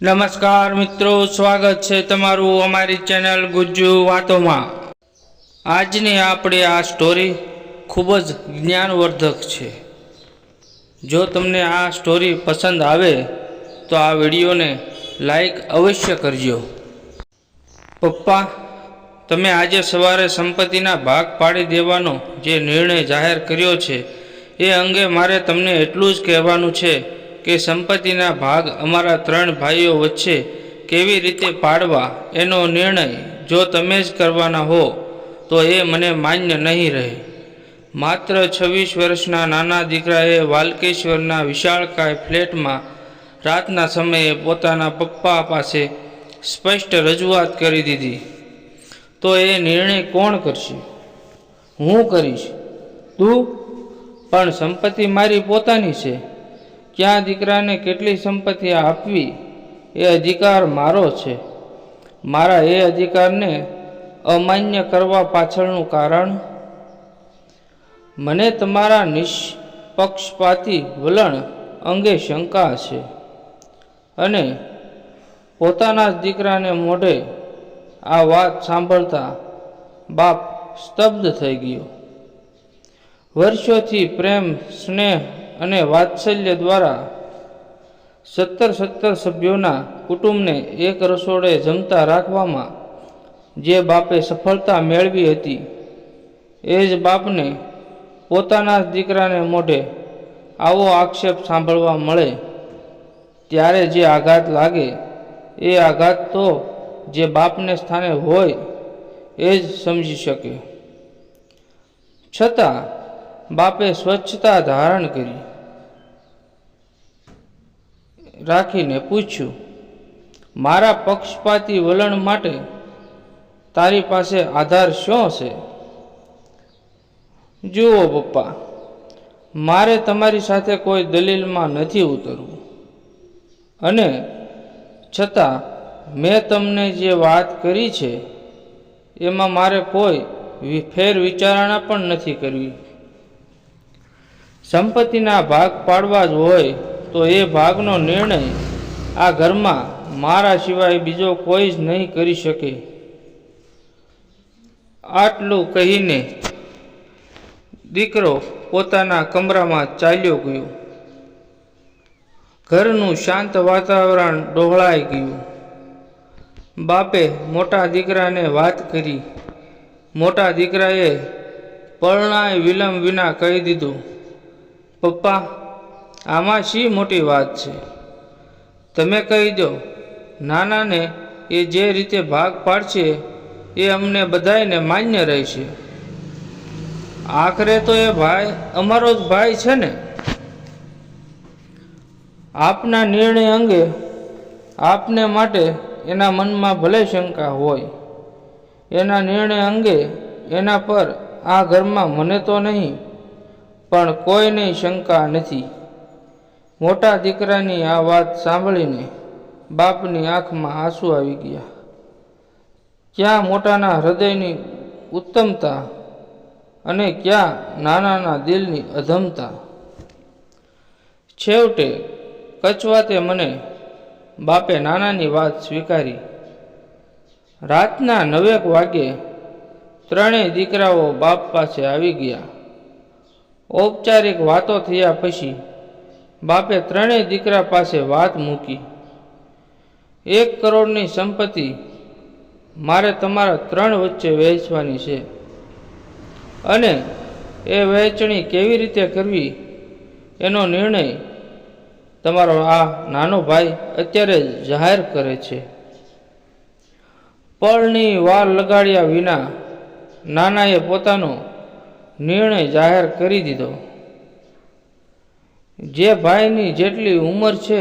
નમસ્કાર મિત્રો, સ્વાગત છે તમારું અમારી ચેનલ ગુજ્જુ વાતોમાં. આજની આપણે આ સ્ટોરી ખૂબ જ જ્ઞાનવર્ધક છે. જો તમને આ સ્ટોરી પસંદ આવે, તો આ વિડીયોને લાઈક અવશ્ય કરજો. પપ્પા, તમે આજે સવારે સંપત્તિના ભાગ પાડી દેવાનો જે નિર્ણય જાહેર કર્યો છે, એ અંગે મારે તમને એટલું જ કહેવાનું છે કે સંપત્તિના ભાગ અમારા ત્રણ ભાઈઓ વચ્ચે કેવી રીતે પાડવા એનો નિર્ણય જો તમે જ કરવાના હો, તો એ મને માન્ય નહીં રહે. માત્ર છવ્વીસ વર્ષના નાના દીકરાએ વાલકેશ્વરના વિશાળકાય ફ્લેટમાં રાતના સમયે પોતાના પપ્પા પાસે સ્પષ્ટ રજૂઆત કરી દીધી. તો એ નિર્ણય કોણ કરશે? હું કરીશ. તું? પણ સંપત્તિ મારી પોતાની છે. ક્યાં દીકરાને કેટલી સંપત્તિ આપવી એ અધિકાર મારો છે. મારા એ અધિકારને અમાન્ય કરવા પાછળનું કારણ? મને તમારા નિષ્પક્ષપાતી વલણ અંગે શંકા છે અને પોતાના જ દીકરાને મોઢે આ વાત સાંભળતા બાપ સ્તબ્ધ થઈ ગયો. વર્ષોથી પ્રેમ, સ્નેહ અને વાત્સલ્ય દ્વારા સત્તર સત્તર સભ્યોના કુટુંબને એક રસોડે જમતા રાખવામાં જે બાપે સફળતા મેળવી હતી, એ જ બાપને પોતાના દીકરાને મોઢે આવો આક્ષેપ સાંભળવા મળે, ત્યારે જે આઘાત લાગે, એ આઘાત તો જે બાપને સ્થાને હોય, એ જ સમજી શકે. છતાં બાપે સ્વચ્છતા ધારણ કરી. રાખીને પૂછ્યું, મારા પક્ષપાતી વલણ માટે તારી પાસે આધાર શું છે? જુઓ પપ્પા, મારે તમારી સાથે કોઈ દલીલમાં નથી ઉતરવું. અને છતાં મેં તમને જે વાત કરી છે, એમાં મારે કોઈ ફેર વિચારણા પણ નથી કરવી. સંપત્તિના ભાગ પાડવા જ હોય તો એ ભાગનો નિર્ણય આ ઘરમાં મારા સિવાય બીજો કોઈ જ નહીં કરી શકે. આટલું કહીને દીકરો પોતાના કમરામાં ચાલ્યો ગયો. ઘરનું શાંત વાતાવરણ ડહોળાઈ ગયું. બાપે મોટા દીકરાને વાત કરી. મોટા દીકરાએ પરણાય વિલંબ વિના કહી દીધું. પપ્પા, આમાં શી મોટી વાત છે? તમે કહી દો, નાનાને એ જે રીતે ભાગ પાડશે એ અમને બધાયને માન્ય રહેશે. આખરે તો એ ભાઈ અમારો જ ભાઈ છે ને? આપના નિર્ણય અંગે આપને માટે એના મનમાં ભલે શંકા હોય. એના નિર્ણય અંગે એના પર આ ઘરમાં મને તો નહીં પણ કોઈને શંકા નથી. મોટા દીકરાની આ વાત સાંભળીને બાપની આંખમાં આંસુ આવી ગયા. ક્યાં મોટાના હૃદયની ઉત્તમતા અને ક્યાં નાનાના દિલની અધમતા? છેવટે કચવાતે મને બાપે નાનાની વાત સ્વીકારી. રાતના નવેક વાગે ત્રણેય દીકરાઓ બાપ પાસે આવી ગયા. ઔપચારિક વાતો થયા પછી બાપે ત્રણેય દીકરા પાસે વાત મૂકી. એક કરોડની સંપત્તિ મારે તમારા ત્રણ વચ્ચે વહેંચવાની છે. અને એ વહેંચણી કેવી રીતે કરવી એનો નિર્ણય તમારો આ નાનો ભાઈ અત્યારે જાહેર કરે છે. પળની વાર લગાડ્યા વિના નાનાએ પોતાનો નિર્ણય જાહેર કરી દીધો. જે ભાઈની જેટલી ઉંમર છે,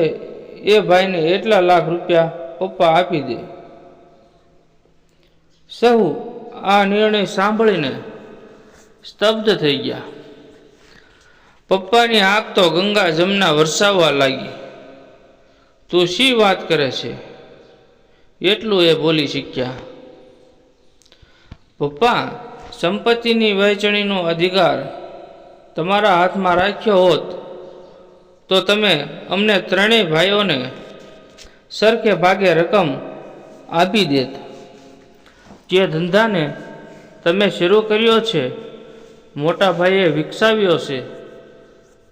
એ ભાઈને એટલા લાખ રૂપિયા પપ્પા આપી દે. સહુ આ નિર્ણય સાંભળીને સ્તબ્ધ થઈ ગયા. પપ્પાની આંખ તો ગંગા જમના વરસાવવા લાગી. તું શી વાત કરે છે? એટલું એ બોલી શીખ્યા. પપ્પા સંપત્તિની વહેંચણીનો અધિકાર તમારા હાથમાં રાખ્યો હોત, તો તમે અમને ત્રણેય ભાઈઓને સરખે ભાગે રકમ આપી દેત. જે ધંધાને તમે શરૂ કર્યો છે, મોટા ભાઈએ વિકસાવ્યો છે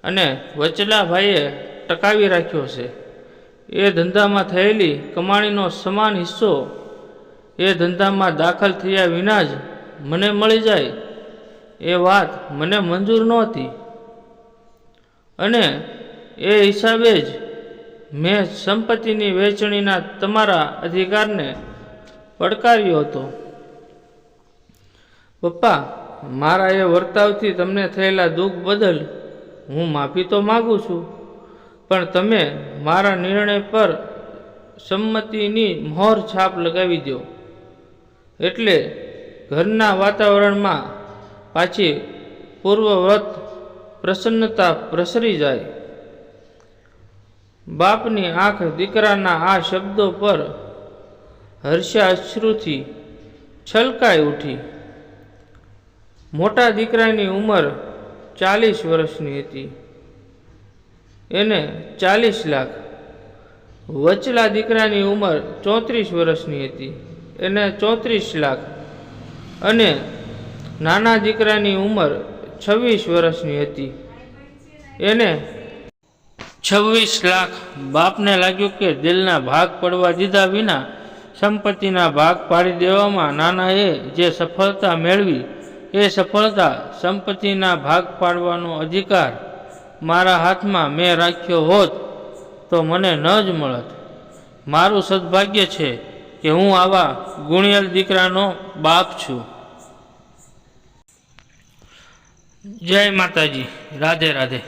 અને વચલા ભાઈએ ટકાવી રાખ્યો છે, એ ધંધામાં થયેલી કમાણીનો સમાન હિસ્સો એ ધંધામાં દાખલ થયા વિના જ મને મળી જાય એ વાત મને મંજૂર નહોતી. અને એ હિસાબે જ મેં સંપત્તિની વહેંચણીના તમારા અધિકારને પડકાર્યો હતો. પપ્પા, મારા એ વર્તાવથી તમને થયેલા દુઃખ બદલ હું માફી તો માગું છું, પણ તમે મારા નિર્ણય પર સંમતિની મહોર છાપ લગાવી દો. એટલે ઘરના વાતાવરણમાં પાછી પૂર્વવત પ્રસન્નતા પ્રસરી જાય. બાપની આંખ દીકરાના આ શબ્દો પર હર્ષાશ્રુથી છલકાઈ ઉઠી. મોટા દીકરાની ઉંમર ચાલીસ વર્ષની હતી. એને ચાલીસ લાખ. વચલા દીકરાની ઉંમર ચોત્રીસ વર્ષની હતી. એને ચોત્રીસ લાખ. અને નાના દીકરાની ઉંમર છવ્વીસ વર્ષની હતી. એને છવ્વીસ લાખ બાપને લાગ્યું કે દિલના ભાગ પડવા દીધા વિના સંપત્તિના ભાગ પાડી દેવામાં નાનાએ જે સફળતા મેળવી એ સફળતા સંપત્તિના ભાગ પાડવાનો અધિકાર મારા હાથમાં મેં રાખ્યો હોત તો મને ન જ મળત. મારું સદભાગ્ય છે કે હું આવા ગુણિયલ દીકરાનો બાપ છું. જય માતાજી. રાધે રાધે.